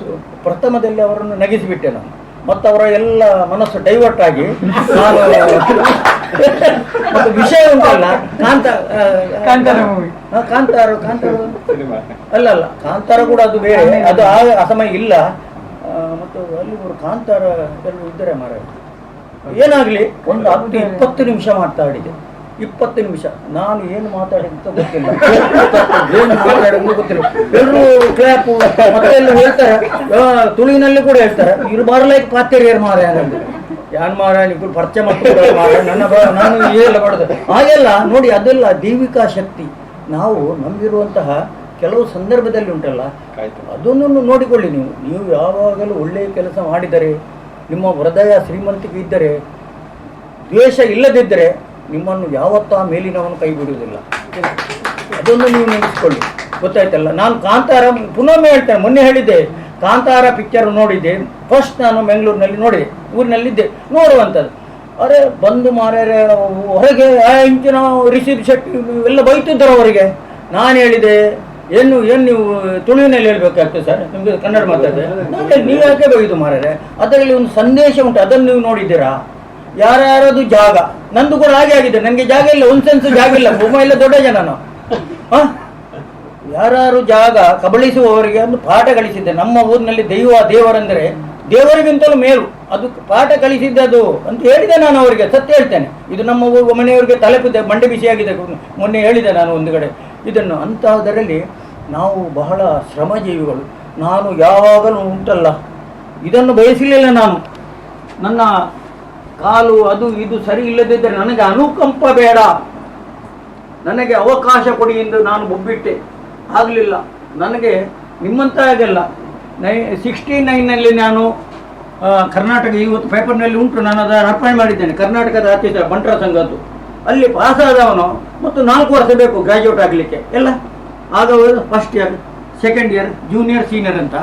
ಪ್ರಥಮದಲ್ಲಿ ಅವರನ್ನು ನಗಿಸಿಬಿಟ್ಟೆ ನಾನು. ಮತ್ತು ಅವರ ಎಲ್ಲ ಮನಸ್ಸು ಡೈವರ್ಟ್ ಆಗಿ ನಾನು ಮತ್ತು ವಿಷಯ ಉಂಟಲ್ಲ ಕಾಂತ ಕಾಂತಾರ ಕಾಂತಾರ ಕಾಂತಾರ. ಸಿನಿಮಾ. ಅಲ್ಲ ಅಲ್ಲ ಕಾಂತಾರ ಕೂಡ ಅದು ಬೇರೆ. ಅದು ಆ ಸಮಯ ಇಲ್ಲ. ಮತ್ತು ಅಲ್ಲಿ ಕಾಂತಾರ ಕೆಲವು ಇದ್ದಾರೆ ಮಾರ ಏನಾಗ್ಲಿ ಒಂದು ಹತ್ತು ಇಪ್ಪತ್ತು ನಿಮಿಷ ಮಾತಾಡಿದೆ ಇಪ್ಪತ್ತು ನಿಮಿಷ. ನಾನು ಏನು ಮಾತಾಡಿದ ಗೊತ್ತಿಲ್ಲ. ಏನು ಗೊತ್ತಿಲ್ಲ. ಎಲ್ಲರೂ ಕ್ಲಾಪು ಹೇಳ್ತಾರೆ. ತುಳುವಿನಲ್ಲಿ ಕೂಡ ಹೇಳ್ತಾರೆ. ಇರಬಾರ್ಲೈಕ್ ಪಾತ್ರೆಯರು ಮಾರ ಅನ್ನೋದು ಯಾನ್ ಮಾರ ನೀವು ಪರಿಚಯ ಮಾಡ್ತಾರೆ ನನ್ನ ನಾನು ಮಾಡೋದು. ಹಾಗೆಲ್ಲ ನೋಡಿ ಅದೆಲ್ಲ ದೈವಿಕಾ ಶಕ್ತಿ. ನಾವು ನಂಬಿರುವಂತಹ ಕೆಲವು ಸಂದರ್ಭದಲ್ಲಿ ಉಂಟಲ್ಲ ಅದನ್ನು ನೋಡಿಕೊಳ್ಳಿ ನೀವು. ನೀವು ಯಾವಾಗಲೂ ಒಳ್ಳೆಯ ಕೆಲಸ ಮಾಡಿದರೆ ನಿಮ್ಮ ಹೃದಯ ಶ್ರೀಮಂತಿಕೆ ಇದ್ದರೆ ದ್ವೇಷ ಇಲ್ಲದಿದ್ದರೆ ನಿಮ್ಮನ್ನು ಯಾವತ್ತೂ ಆ ಮೇಲಿನವನು ಕೈ ಬಿಡುವುದಿಲ್ಲ. ಅದನ್ನು ನೀವು ನೆನೆಸ್ಕೊಳ್ಳಿ. ಗೊತ್ತಾಯ್ತಲ್ಲ? ನಾನು ಕಾಂತಾರ ಪುನೊಮ್ಮೆ ಹೇಳ್ತೇನೆ, ಮೊನ್ನೆ ಹೇಳಿದ್ದೆ, ಕಾಂತಾರ ಪಿಕ್ಚರ್ ನೋಡಿದ್ದೆ. ಫಸ್ಟ್ ನಾನು ಬೆಂಗಳೂರಿನಲ್ಲಿ ನೋಡಿದೆ, ಊರಿನಲ್ಲಿದ್ದೆ, ನೋಡುವಂಥದ್ದು. ಅರೆ, ಬಂದು ಮಾರ್ಯಾರೆ ಹೊರಗೆ, ಆ, ಇಂಚಿನ ರಿಷಿಬ್ ಶೆಟ್ಟಿ ಎಲ್ಲ ಬೈತಿದ್ದರು ಅವರಿಗೆ. ನಾನು ಹೇಳಿದೆ ಏನು ಏನು ನೀವು ತುಳುವಿನಲ್ಲಿ ಹೇಳ್ಬೇಕಾಗ್ತದೆ ಸರ್? ನಿಮಗೆ ಕನ್ನಡ ಮಾತಾಡಿದೆ. ನಾನು ನೀವು ಯಾಕೆ ಬೈದು ಮಾರರೆ? ಅದರಲ್ಲಿ ಒಂದು ಸಂದೇಶ ಉಂಟು, ಅದನ್ನು ನೀವು ನೋಡಿದ್ದೀರಾ? ಯಾರ್ಯಾರದು ಜಾಗ? ನಂದು ಕೂಡ ಹಾಗೆ ಆಗಿದೆ. ನನಗೆ ಜಾಗ ಇಲ್ಲ, ಒಂದು ಸೆನ್ಸ್ ಜಾಗ ಇಲ್ಲ. ಇಲ್ಲ, ದೊಡ್ಡ ಜನ ನಾನು? ಯಾರು ಜಾಗ ಕಬಳಿಸುವವರಿಗೆ ಒಂದು ಪಾಠ ಕಳಿಸಿದ್ದೆ ನಮ್ಮ ಊರಿನಲ್ಲಿ ದೈವ, ದೇವರೆಂದರೆ ದೇವರಿಗಿಂತಲೂ ಮೇಲು. ಅದು ಪಾಠ ಕಲಿಸಿದ್ದದು ಅಂತ ಹೇಳಿದೆ ನಾನು ಅವರಿಗೆ. ಸತ್ಯ ಹೇಳ್ತೇನೆ. ಇದು ನಮ್ಮ ಊರು ಮನೆಯವರಿಗೆ ತಲೆಪಿದೆ ಮಂಡೆ ಬಿಸಿಯಾಗಿದೆ ಮೊನ್ನೆ ಹೇಳಿದೆ ನಾನು ಒಂದು ಕಡೆ. ಇದನ್ನು ಅಂತಹದರಲ್ಲಿ ನಾವು ಬಹಳ ಶ್ರಮಜೀವಿಗಳು. ನಾನು ಯಾವಾಗಲೂ ಉಂಟಲ್ಲ. ಇದನ್ನು ಬಯಸಲಿಲ್ಲ ನಾನು. ನನ್ನ ಕಾಲು ಅದು ಇದು ಸರಿ ಇಲ್ಲದಿದ್ದರೆ ನನಗೆ ಅನುಕಂಪ ಬೇಡ. ನನಗೆ ಅವಕಾಶ ಕೊಡಿ ಎಂದು ನಾನು ಬೊಬ್ಬಿಟ್ಟೆ ಆಗಲಿಲ್ಲ. ನನಗೆ ನಿಮ್ಮಂತ ಆಗಲ್ಲ ನೈ, ಸಿಕ್ಸ್ಟಿ ನೈನಲ್ಲಿ ನಾನು ಕರ್ನಾಟಕ, ಇವತ್ತು ಪೇಪರ್ನಲ್ಲಿ ಉಂಟು. ನಾನು ಅದನ್ನು ಅರ್ಪಣೆ ಮಾಡಿದ್ದೇನೆ. ಕರ್ನಾಟಕದ ಅತ್ಯುತ್ತ ಬಂಟರ ಸಂಘದ್ದು. ಅಲ್ಲಿ ಪಾಸ್ ಆದವನು ಮತ್ತು ನಾಲ್ಕು ವರ್ಷ ಬೇಕು ಗ್ರ್ಯಾಜುಯೇಟ್ ಆಗಲಿಕ್ಕೆ ಎಲ್ಲ ಆಗ first year second year junior senior ಅಂತ.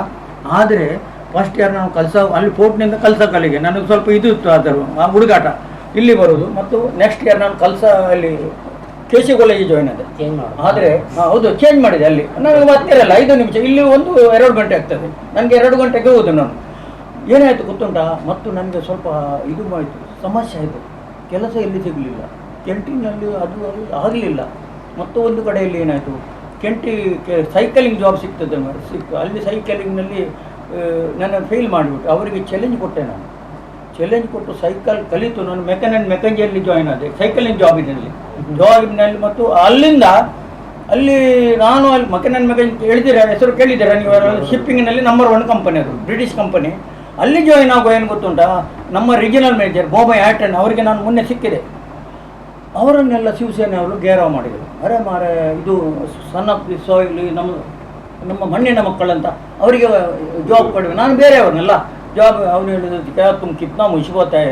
ಆದರೆ ಫಸ್ಟ್ ಇಯರ್ ನಾವು ಕಲಸ ಅಲ್ಲಿ ಫೋರ್ಟ್ನಿಂದ ಕಲ್ಸ ಕಲಿಗೆ. ನನಗೆ ಸ್ವಲ್ಪ ಇದು ಇತ್ತು ಆದರೂ ಆ ಹುಡುಗಾಟ. ಇಲ್ಲಿ ಬರೋದು ಮತ್ತು ನೆಕ್ಸ್ಟ್ ಇಯರ್ ನಾನು ಕಲಸ ಅಲ್ಲಿ ಕೆ ಸಿ ಕಾಲೇಜ್ ಜಾಯ್ನ್ ಆದೆ. ಚೇಂಜ್ ಮಾಡು ಆದರೆ ಹೌದು ಚೇಂಜ್ ಮಾಡಿದೆ ಅಲ್ಲಿ. ನನಗೆ ಬರ್ತಿರಲ್ಲ ಐದು ನಿಮಿಷ ಇಲ್ಲಿ ಒಂದು ಎರಡು ಗಂಟೆ ಆಗ್ತದೆ. ನನಗೆ ಎರಡು ಗಂಟೆಗೆ ಹೋದು ನಾನು. ಏನಾಯಿತು ಗೊತ್ತುಂಟಾ? ಮತ್ತು ನನಗೆ ಸ್ವಲ್ಪ ಇದು ಮಾಡಿತು ಸಮಸ್ಯೆ ಆಯಿತು. ಕೆಲಸ ಎಲ್ಲಿ ಸಿಗಲಿಲ್ಲ. ಕೆಂಟೀನಲ್ಲಿ ಅದು ಆಗಲಿಲ್ಲ. ಮತ್ತು ಒಂದು ಕಡೆಯಲ್ಲಿ ಏನಾಯಿತು? ಕೆಂಟಿ ಸೈಕಲಿಂಗ್ ಜಾಬ್ ಸಿಗ್ತದೆ ಸಿಕ್ತು. ಅಲ್ಲಿ ಸೈಕಲಿಂಗ್ನಲ್ಲಿ ನನ್ನ ಫೇಲ್ ಮಾಡಿಬಿಟ್ಟು ಅವರಿಗೆ ಚಾಲೆಂಜ್ ಕೊಟ್ಟೆ ನಾನು. ಚಾಲೆಂಜ್ ಕೊಟ್ಟು ಸೈಕಲ್ ಕಲಿತು ನಾನು ಮೆಕನ್ ಆ್ಯಂಡ್ ಮೆಕಂಜಿಯಲ್ಲಿ ಜಾಯ್ನ್ ಆದೆ ಸೈಕಲಿಂಗ್ ಜಾಬಿನಲ್ಲಿ ಜಾಬ್ನಲ್ಲಿ ಮತ್ತು ಅಲ್ಲಿಂದ ಅಲ್ಲಿ ನಾನು ಅಲ್ಲಿ ಮೆಕನ್ ಆ್ಯಂಡ್ ಮೆಕನ್ ಹೇಳಿದ್ದೀರಾ? ಹೆಸರು ಕೇಳಿದ್ದೀರಾ ನೀವು? ಶಿಪ್ಪಿಂಗ್ನಲ್ಲಿ ನಂಬರ್ ಒನ್ ಕಂಪನಿ ಅದು ಬ್ರಿಟಿಷ್ ಕಂಪನಿ ಅಲ್ಲಿ ಜಾಯ್ನ್ ಆಗೋ ಏನು ಗೊತ್ತುಂಟಾ? ನಮ್ಮ ರೀಜನಲ್ ಮ್ಯಾನೇಜರ್ ಬೋಬೈ ಆ್ಯಟನ್ ಅವರಿಗೆ ನಾನು ಮೊನ್ನೆ ಸಿಕ್ಕಿದೆ. ಅವರನ್ನೆಲ್ಲ ಶಿವಸೇನೆಯವರು ಗೇರಾವ್ ಮಾಡಿದರು. ಅರೆ ಮಾರೆ ಇದು ಸಣ್ಣ ಸಾಯಿಲ್ ನಮ್ಮ ನಮ್ಮ ಮಣ್ಣಿನ ಮಕ್ಕಳಂತ ಅವರಿಗೆ ಜಾಬ್ ಕೊಡಬೇಕು. ನಾನು ಬೇರೆಯವ್ರನ್ನೆಲ್ಲ ಜಾಬ್ ಅವನು ಹೇಳಿದ ತುಮ್ ಕಿತ್ನಾ ಮುಷಿಬತ್ತೆ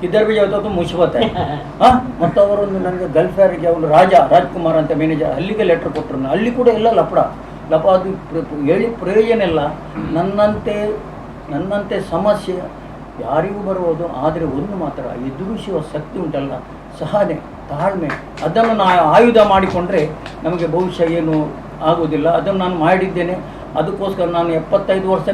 ಕಿದ್ದರ್ ಬಿ ಜಾವತ್ತ ತುಮ್ ಮುಷಿಬತ್ತೆ ಹಾಂ? ಮತ್ತು ಅವರೊಂದು ನನಗೆ ಗಲ್ಫೇರಿಗೆ ಅವನು ರಾಜ ರಾಜ್ಕುಮಾರ್ ಅಂತ ಮ್ಯಾನೇಜರ್ ಅಲ್ಲಿಗೆ ಲೆಟ್ರ್ ಕೊಟ್ಟರು ಅಲ್ಲಿ ಕೂಡ ಎಲ್ಲ ಲಪಡ. ಲಪ ಅದು ಹೇಳಿ ಪ್ರಯೋಜನ ಇಲ್ಲ. ನನ್ನಂತೆ ನನ್ನಂತೆ ಸಮಸ್ಯೆ ಯಾರಿಗೂ ಬರುವುದು, ಆದರೆ ಒಂದು ಮಾತ್ರ, ಎದುರಿಸುವ ಶಕ್ತಿ ಉಂಟಲ್ಲ, ಸಹನೆ, ತಾಳ್ಮೆ, ಅದನ್ನು ನಾನು ಆಯುಧ ಮಾಡಿಕೊಂಡ್ರೆ ನಮಗೆ ಭವಿಷ್ಯ ಏನು ಆಗುವುದಿಲ್ಲ. ಅದನ್ನು ನಾನು ಮಾಡಿದ್ದೇನೆ. ಅದಕ್ಕೋಸ್ಕರ ನಾನು ಎಪ್ಪತ್ತೈದು ವರ್ಷ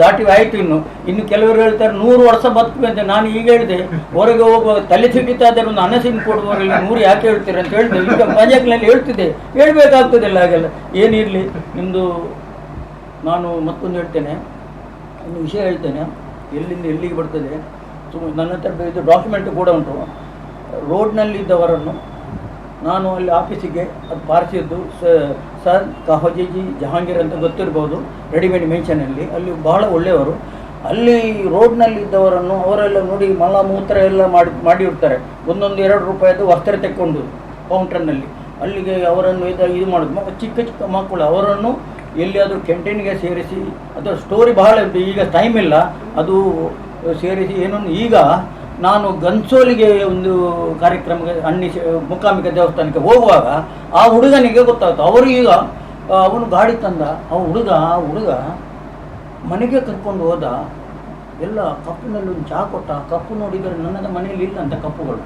ದಾಟಿ ಆಯಿತು ಇನ್ನು. ಇನ್ನು ಕೆಲವರು ಹೇಳ್ತಾರೆ, ನೂರು ವರ್ಷ ಬದುಕುವೆ ಅಂತ ನಾನು ಈಗ ಹೇಳಿದೆ. ಹೊರಗೆ ಹೋಗುವ ತಲೆ ಸಿಡಿತಾ ಒಂದು ಅನಸಿನ ಕೊಡುವವರಲ್ಲಿ ನೂರು ಯಾಕೆ ಹೇಳ್ತೀರಿ ಅಂತ ಹೇಳಿದೆ. ಈಗ ಪಂಜಾಬ್ನಲ್ಲಿ ಹೇಳ್ತಿದ್ದೆ. ಹೇಳಬೇಕಾಗ್ತದಿಲ್ಲ ಹಾಗೆಲ್ಲ. ಏನಿರಲಿ ನಿಮ್ಮದು ನಾನು ಮತ್ತೊಂದು ಹೇಳ್ತೇನೆ. ಒಂದು ವಿಷಯ ಹೇಳ್ತೇನೆ. ಎಲ್ಲಿಂದ ಎಲ್ಲಿಗೆ ಬರ್ತದೆ? ಸುಮ್ ನನ್ನ ಹತ್ರ ಇದು ಡಾಕ್ಯುಮೆಂಟ್ ಕೂಡ ಉಂಟು. ರೋಡ್ನಲ್ಲಿದ್ದವರನ್ನು ನಾನು ಅಲ್ಲಿ ಆಫೀಸಿಗೆ, ಅದು ಪಾರ್ಸಿದ್ದು ಸರ್ ಕಹೋಜಿಜಿ ಜಹಾಂಗೀರ್ ಅಂತ ಗೊತ್ತಿರ್ಬೋದು, ರೆಡಿಮೇಡ್ ಮೆನ್ಷನಲ್ಲಿ. ಅಲ್ಲಿ ಬಹಳ ಒಳ್ಳೆಯವರು. ಅಲ್ಲಿ ರೋಡ್ನಲ್ಲಿ ಇದ್ದವರನ್ನು ಅವರೆಲ್ಲ ನೋಡಿ ಮಲ ಮೂತ್ರ ಎಲ್ಲ ಮಾಡಿ, ಮಾಡಿರ್ತಾರೆ. ಒಂದೊಂದು ಎರಡು ರೂಪಾಯಿದು ವಸ್ತ್ರ ತೆಕ್ಕೊಂಡು ಕೌಂಟರ್ನಲ್ಲಿ ಅಲ್ಲಿಗೆ ಅವರನ್ನು ಇದು ಇದು ಮಾಡೋದು. ಚಿಕ್ಕ ಚಿಕ್ಕ ಮಕ್ಕಳು. ಅವರನ್ನು ಎಲ್ಲಿಯಾದರೂ ಕ್ಯಾಂಟೀನ್ಗೆ ಸೇರಿಸಿ, ಅದು ಸ್ಟೋರಿ ಬಹಳ ಉಂಟು. ಈಗ ಟೈಮ್ ಇಲ್ಲ. ಅದು ಸೇರಿಸಿ ಏನೊಂದು, ಈಗ ನಾನು ಗನ್ಸೋಲಿಗೆ ಒಂದು ಕಾರ್ಯಕ್ರಮಕ್ಕೆ ಅಣ್ಣಿ ಮುಕಾಂಬಿಕೆ ದೇವಸ್ಥಾನಕ್ಕೆ ಹೋಗುವಾಗ ಆ ಹುಡುಗನಿಗೆ ಗೊತ್ತಾಯ್ತು. ಅವರು ಈಗ ಅವನು ಗಾಡಿ ತಂದ. ಆ ಹುಡುಗ ಆ ಹುಡುಗ ಮನೆಗೆ ಕರ್ಕೊಂಡು ಹೋದ. ಎಲ್ಲ ಕಪ್ಪಿನಲ್ಲಿ ಒಂದು ಚಹಾ ಕೊಟ್ಟ. ಕಪ್ಪು ನೋಡಿದರೆ ನನ್ನದ ಮನೆಯಲ್ಲಿ ಇಲ್ಲ ಅಂತ ಕಪ್ಪುಗಳು.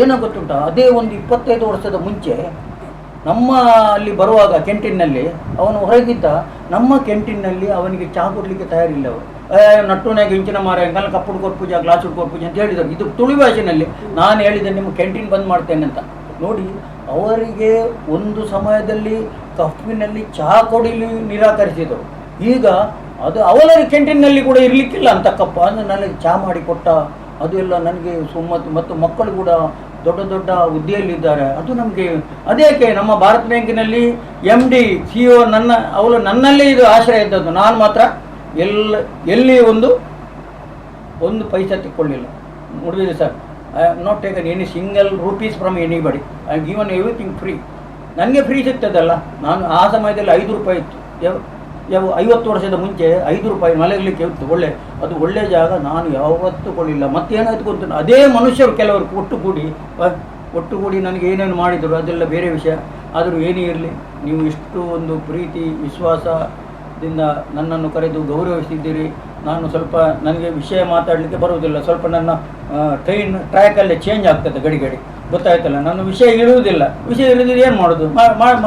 ಏನೋ ಗೊತ್ತುಂಟ? ಅದೇ ಒಂದು ಇಪ್ಪತ್ತೈದು ವರ್ಷದ ಮುಂಚೆ ನಮ್ಮ ಅಲ್ಲಿ ಬರುವಾಗ ಕೆಂಟೀನ್ನಲ್ಲಿ ಅವನು ಹೊರಗಿದ್ದ, ನಮ್ಮ ಕೆಂಟೀನ್ನಲ್ಲಿ ಅವನಿಗೆ ಚಹಾ ಕೊಡಲಿಕ್ಕೆ ತಯಾರಿಲ್ಲ ಅವರು ನಟ್ಟುನಾಗ ಇಂಚಿನ ಮಾರ ಹೆಂಗಲ್ಲ ಕಪ್ಪು ಕೊಟ್ಟು ಪೂಜಾ, ಗ್ಲಾಸ್ ಪೂಜೆ ಅಂತ ಹೇಳಿದರು ಇದು ತುಳು ಭಾಷೆನಲ್ಲಿ ನಾನು ಹೇಳಿದೆ ನಿಮ್ಮ ಕ್ಯಾಂಟೀನ್ ಬಂದ್ ಮಾಡ್ತೇನೆ ಅಂತ. ನೋಡಿ, ಅವರಿಗೆ ಒಂದು ಸಮಯದಲ್ಲಿ ಕಫಿನಲ್ಲಿ ಚಹಾ ಕೊಡಲಿ ನಿರಾಕರಿಸಿದರು. ಈಗ ಅದು ಅವರ ಕ್ಯಾಂಟೀನ್ನಲ್ಲಿ ಕೂಡ ಇರಲಿಕ್ಕಿಲ್ಲ ಅಂತ ಕಪ್ಪ. ಅಂದರೆ ನನಗೆ ಚಹಾ ಮಾಡಿ ಕೊಟ್ಟ, ಅದು ಎಲ್ಲ ನನಗೆ ಸುಮ್ಮತ್ತು ಮತ್ತು ಮಕ್ಕಳು ಕೂಡ ದೊಡ್ಡ ದೊಡ್ಡ ಹುದ್ದೆಯಲ್ಲಿದ್ದಾರೆ. ಅದು ನಮಗೆ ಅದೇಕೆ ನಮ್ಮ ಭಾರತ್ ಬ್ಯಾಂಕಿನಲ್ಲಿ ಎಂ ಡಿ ಸಿ ಒ ನನ್ನ, ಅವಳು ನನ್ನಲ್ಲೇ ಇದು ಆಶ್ರಯ ಇದ್ದದ್ದು. ನಾನು ಮಾತ್ರ ಎಲ್ಲ ಎಲ್ಲಿ ಒಂದು ಒಂದು ಪೈಸಾ ತಿಕ್ಕೊಳ್ಳಿಲ್ಲ. ನೋಡಿದ್ರಿ sir I am not taken any single rupees from anybody I given everything free ನನಗೆ ಫ್ರೀ ಸಿಗ್ತದಲ್ಲ. ನಾನು ಆ ಸಮಯದಲ್ಲಿ ಐದು ರೂಪಾಯಿ ಇತ್ತು. ಯಾವ ಐವತ್ತು ವರ್ಷದ ಮುಂಚೆ ಐದು ರೂಪಾಯಿ ಮಲಗಲಿಕ್ಕೆ ಇತ್ತು. ಒಳ್ಳೆ, ಅದು ಒಳ್ಳೆ ಜಾಗ ನಾನು ಯಾವತ್ತೂ ಕೊಡಲಿಲ್ಲ ಮತ್ತೇನಾಯ್ತು ಗೊತ್ತು? ಅದೇ ಮನುಷ್ಯರು ಕೆಲವರು ಒಟ್ಟುಗೂಡಿ ಒಟ್ಟುಗೂಡಿ ನನಗೆ ಏನೇನು ಮಾಡಿದರು ಅದೆಲ್ಲ ಬೇರೆ ವಿಷಯ. ಆದರೂ ಏನೇ ಇರಲಿ, ನೀವು ಇಷ್ಟು ಒಂದು ಪ್ರೀತಿ, ವಿಶ್ವಾಸದಿಂದ ನನ್ನನ್ನು ಕರೆದು ಗೌರವಿಸಿದ್ದೀರಿ. ನಾನು ಸ್ವಲ್ಪ ನನಗೆ ವಿಷಯ ಮಾತಾಡಲಿಕ್ಕೆ ಬರುವುದಿಲ್ಲ. ಸ್ವಲ್ಪ ನನ್ನ ಟ್ರೈನ್ ಟ್ರ್ಯಾಕಲ್ಲೇ ಚೇಂಜ್ ಆಗ್ತದೆ ಗಡಿ ಗಡಿ ಗೊತ್ತಾಯ್ತಲ್ಲ? ನನ್ನ ವಿಷಯ ಇರುವುದಿಲ್ಲ. ವಿಷಯ ಇರುವುದಿಲ್ಲ ಏನು ಮಾಡೋದು?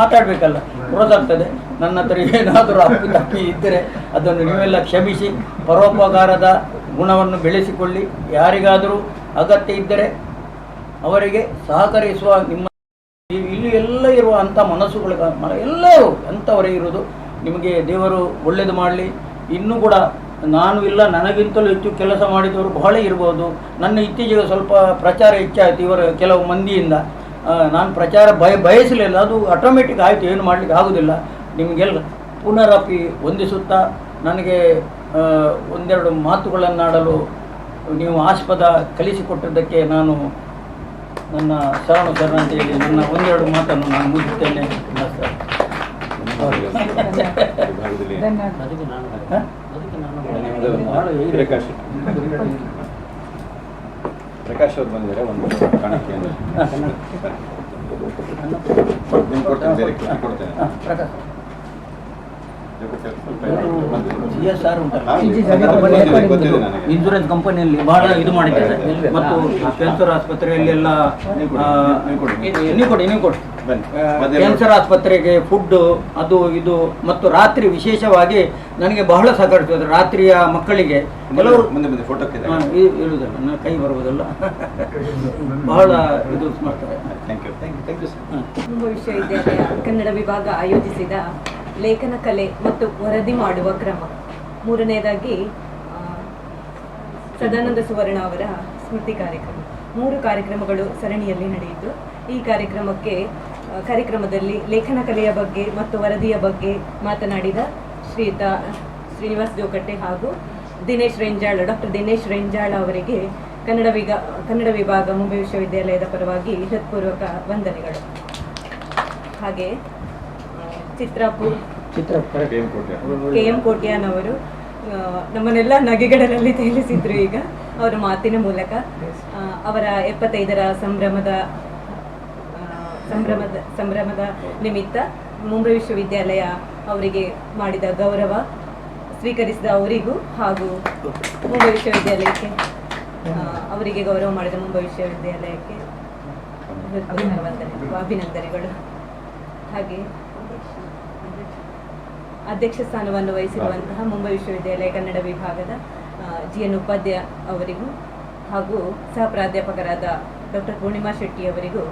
ಮಾತಾಡಬೇಕಲ್ಲ. ಗೊತ್ತಾಗ್ತದೆ ನನ್ನ ಹತ್ರ ಏನಾದರೂ ಅಪ್ಪಿ ತಪ್ಪಿ ಇದ್ದರೆ ಅದನ್ನು ನೀವೆಲ್ಲ ಕ್ಷಮಿಸಿ, ಪರೋಪಕಾರದ ಗುಣವನ್ನು ಬೆಳೆಸಿಕೊಳ್ಳಿ. ಯಾರಿಗಾದರೂ ಅಗತ್ಯ ಇದ್ದರೆ ಅವರಿಗೆ ಸಹಕರಿಸುವ ನಿಮ್ಮ ಇಲ್ಲಿ ಎಲ್ಲ ಇರುವ ಅಂಥ ಮನಸ್ಸುಗಳು ಎಲ್ಲರೂ ಅಂಥವರೇ ಇರುವುದು ನಿಮಗೆ ದೇವರು ಒಳ್ಳೇದು ಮಾಡಲಿ. ಇನ್ನೂ ಕೂಡ ನಾನು ಇಲ್ಲ, ನನಗಿಂತಲೂ ಹೆಚ್ಚು ಕೆಲಸ ಮಾಡಿದವರು ಬಹಳ ಇರ್ಬೋದು. ನನ್ನ ಇತ್ತೀಚೆಗೆ ಸ್ವಲ್ಪ ಪ್ರಚಾರ ಹೆಚ್ಚಾಯಿತು ಇವರ ಕೆಲವು ಮಂದಿಯಿಂದ. ನಾನು ಪ್ರಚಾರ ಬಯ ಬಯಸಲಿಲ್ಲ. ಅದು ಆಟೋಮೆಟಿಕ್ ಆಯಿತು ಏನು ಮಾಡಲಿಕ್ಕೆ ಆಗೋದಿಲ್ಲ. ನಿಮಗೆಲ್ಲ ಪುನರಪಿ ಹೊಂದಿಸುತ್ತಾ ನನಗೆ ಒಂದೆರಡು ಮಾತುಗಳನ್ನಾಡಲು ನೀವು ಆಸ್ಪದ ಕಲಿಸಿಕೊಟ್ಟಿದ್ದಕ್ಕೆ ನಾನು ನನ್ನ ಶರಣ ಶರಣ ಅಂತ ಹೇಳಿ ನನ್ನ ಒಂದೆರಡು ಮಾತನ್ನು ನಾನು ಮುಗಿಸ್ತೇನೆ ಸರ್ ಅದಕ್ಕೆ ನಾನು ಹ? ಅದಕ್ಕೆ ನಾನು ನಿಮ್ದು ಭಾಳ ಇದೆ. ಪ್ರಕಾಶ್ ಅವ್ರು ಬಂದಿದ್ದಾರೆ ಒಂದು ನಿಮ್ಗೆ ಕೊಡ್ತೇನೆ ಬೇರೆ ಕೊಡ್ತೇನೆ. ಎಸ್ ಆರ್ ಉಂಟಲ್ಲ ಗೊತ್ತಿದೆ ನನಗೆ. ಇನ್ಶೂರೆನ್ಸ್ ಕಂಪನಿಯಲ್ಲಿ ಬಹಳ ಇದು ಮಾಡಿದ್ದಾರೆ. ಮತ್ತು ಕ್ಯಾನ್ಸರ್ ಆಸ್ಪತ್ರೆಯಲ್ಲಿ ಎಲ್ಲ ನೀವು ಕೊಡಿ, ನೀವು ಕೊಡಿ. ಕ್ಯಾನ್ಸರ್ ಆಸ್ಪತ್ರೆಗೆ ಫುಡ್ಡು ಅದು ಇದು ಮತ್ತು ರಾತ್ರಿ ವಿಶೇಷವಾಗಿ ನನಗೆ ಬಹಳ ಸಹಕರಿಸಿದ್ರು ರಾತ್ರಿಯ ಮಕ್ಕಳಿಗೆ. ಕೆಲವರು ಮುಂದೆ ಮುಂದೆ ಫೋಟೋಕ್ಕೆ ಹಾ, ಇ- ಇರುವುದಿಲ್ಲ ನನ್ನ ಕೈ ಬರುವುದಲ್ಲ. ಬಹಳ ಇದು ಮಾಡ್ತಾರೆ. Thank you thank you thank you sir ಹಾ. ಮುಂಬೈ ವಿಶ್ವವಿದ್ಯಾಲಯ ಕನ್ನಡ ವಿಭಾಗ ಆಯೋಜಿಸಿದ ಲೇಖನ ಕಲೆ ಮತ್ತು ವರದಿ ಮಾಡುವ ಕ್ರಮ. ಮೂರನೆಯದಾಗಿ ಸದಾನಂದ ಸುವರ್ಣ ಅವರ ಸ್ಮೃತಿ ಕಾರ್ಯಕ್ರಮ. ಮೂರು ಕಾರ್ಯಕ್ರಮಗಳು ಸರಣಿಯಲ್ಲಿ ನಡೆಯಿತು. ಈ ಕಾರ್ಯಕ್ರಮಕ್ಕೆ ಕಾರ್ಯಕ್ರಮದಲ್ಲಿ ಲೇಖನ ಕಲೆಯ ಬಗ್ಗೆ ಮತ್ತು ವರದಿಯ ಬಗ್ಗೆ ಮಾತನಾಡಿದ ಶ್ರೀಯುತ ಶ್ರೀನಿವಾಸ್ ಜೋಕಟ್ಟೆ ಹಾಗೂ ದಿನೇಶ್ ರೆಂಜಾಳ ಡಾಕ್ಟರ್ ದಿನೇಶ್ ರೆಂಜಾಳ ಅವರಿಗೆ ಕನ್ನಡ ವಿಗ ಕನ್ನಡ ವಿಭಾಗ ಮುಂಬೈ ವಿಶ್ವವಿದ್ಯಾಲಯದ ಪರವಾಗಿ ಹೃತ್ಪೂರ್ವಕ ವಂದನೆಗಳು. ಹಾಗೆ ಚಿತ್ರಾಪುರ್ ಚಿತ್ರ ಕೆ ಎಂ ಕೋಟೆ ಕೋಟ್ಯಾನ್ ಅವರು ಆ, ನಮ್ಮನ್ನೆಲ್ಲ ನಗೆಗಡಲಲ್ಲಿ ತೇಲಿಸಿದ್ರು ಈಗ. ಅವರ ಮಾತಿನ ಮೂಲಕ ಆ, ಅವರ ಎಪ್ಪತ್ತೈದರ ಸಂಭ್ರಮದ ಸಂಭ್ರಮದ ಸಂಭ್ರಮದ ನಿಮಿತ್ತ ಮುಂಬೈ ವಿಶ್ವವಿದ್ಯಾಲಯ ಅವರಿಗೆ ಮಾಡಿದ ಗೌರವ ಸ್ವೀಕರಿಸಿದ ಅವರಿಗೂ ಹಾಗೂ ಮುಂಬೈ ವಿಶ್ವವಿದ್ಯಾಲಯಕ್ಕೆ ಅವರಿಗೆ ಗೌರವ ಮಾಡಿದ ಮುಂಬೈ ವಿಶ್ವವಿದ್ಯಾಲಯಕ್ಕೆ ಅಭಿನಂದನೆಗಳು. ಹಾಗೆ ಅಧ್ಯಕ್ಷ ಸ್ಥಾನವನ್ನು ವಹಿಸಿರುವಂತಹ ಮುಂಬೈ ವಿಶ್ವವಿದ್ಯಾಲಯ ಕನ್ನಡ ವಿಭಾಗದ ಜಿ ಎನ್ ಉಪಾಧ್ಯಾಯ ಅವರಿಗೂ ಹಾಗೂ ಸಹ ಪ್ರಾಧ್ಯಾಪಕರಾದ ಡಾಕ್ಟರ್ ಪೂರ್ಣಿಮಾ ಶೆಟ್ಟಿ ಅವರಿಗೂ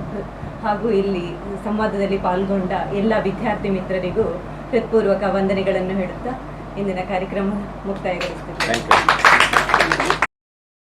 ಹಾಗೂ ಇಲ್ಲಿ ಸಂವಾದದಲ್ಲಿ ಪಾಲ್ಗೊಂಡ ಎಲ್ಲ ವಿದ್ಯಾರ್ಥಿ ಮಿತ್ರರಿಗೂ ಹೃತ್ಪೂರ್ವಕ ವಂದನೆಗಳನ್ನು ಹೇಳುತ್ತಾ ಇಂದಿನ ಕಾರ್ಯಕ್ರಮ ಯು